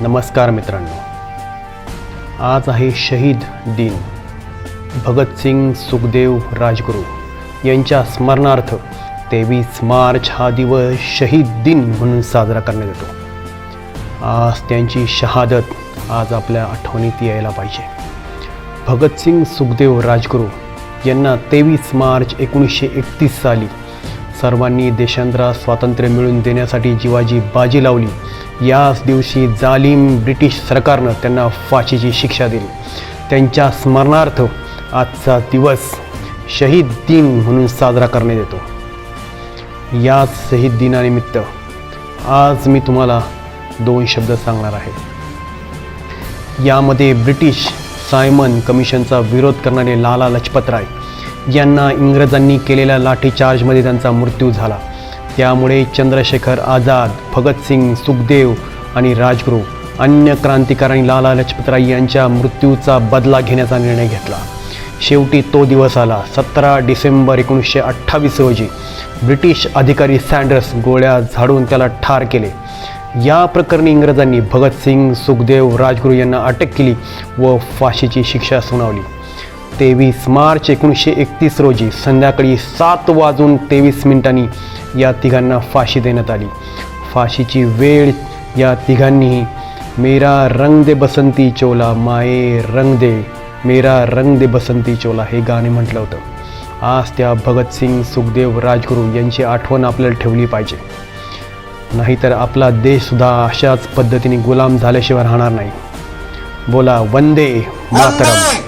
नमस्कार मित्रांनो. आज आहे शहीद दिन. भगतसिंग सुखदेव राजगुरू यांच्या स्मरणार्थ तेवीस मार्च हा दिवस शहीद दिन म्हणून साजरा करण्यात येतो. आज त्यांची शहादत आज आपल्या आठवणीत यायला पाहिजे. भगतसिंग सुखदेव राजगुरू यांना तेवीस मार्च एकोणीसशे एकतीस साली सर्वांनी देशांतरा स्वातंत्र्य मिळवून देण्यासाठी जीवाची बाजी लावली. याच दिवशी जालिम ब्रिटिश सरकारनं त्यांना फाशीची शिक्षा दिली. त्यांच्या स्मरणार्थ आजचा दिवस शहीद दिन म्हणून साजरा करण्यात येतो. याच शहीद दिनानिमित्त आज मी तुम्हाला दोन शब्द सांगणार आहे. यामध्ये ब्रिटिश सायमन कमिशनचा विरोध करणारे लाला लजपतराय यांना इंग्रजांनी केलेल्या लाठीचार्जमध्ये त्यांचा मृत्यू झाला. त्यामुळे चंद्रशेखर आझाद भगतसिंग सुखदेव आणि राजगुरू अन्य क्रांतिकारांनी लाला लजपतराय यांच्या मृत्यूचा बदला घेण्याचा निर्णय घेतला. शेवटी तो दिवस आला सतरा डिसेंबर एकोणीसशे अठ्ठावीस रोजी. ब्रिटिश अधिकारी सँडर्स गोळ्या झाडून त्याला ठार केले. या प्रकरणी इंग्रजांनी भगतसिंग सुखदेव राजगुरू यांना अटक केली व फाशीची शिक्षा सुनावली. तेवीस मार्च एकोणीसशे एकतीस रोजी संध्याकाळी सात वाजून तेवीस मिनिटांनी या तिघांना फाशी देण्यात आली. फाशीची वेळ या तिघांनीही मेरा रंग दे बसंती चोला माये रंग दे मेरा रंग दे बसंती चोला हे गाणे म्हटलं होतं. आज त्या भगतसिंग सुखदेव राजगुरू यांची आठवण आपल्याला ठेवली पाहिजे. नाहीतर आपला देशसुद्धा अशाच पद्धतीने गुलाम झाल्याशिवाय राहणार नाही. बोला वंदे मातरम.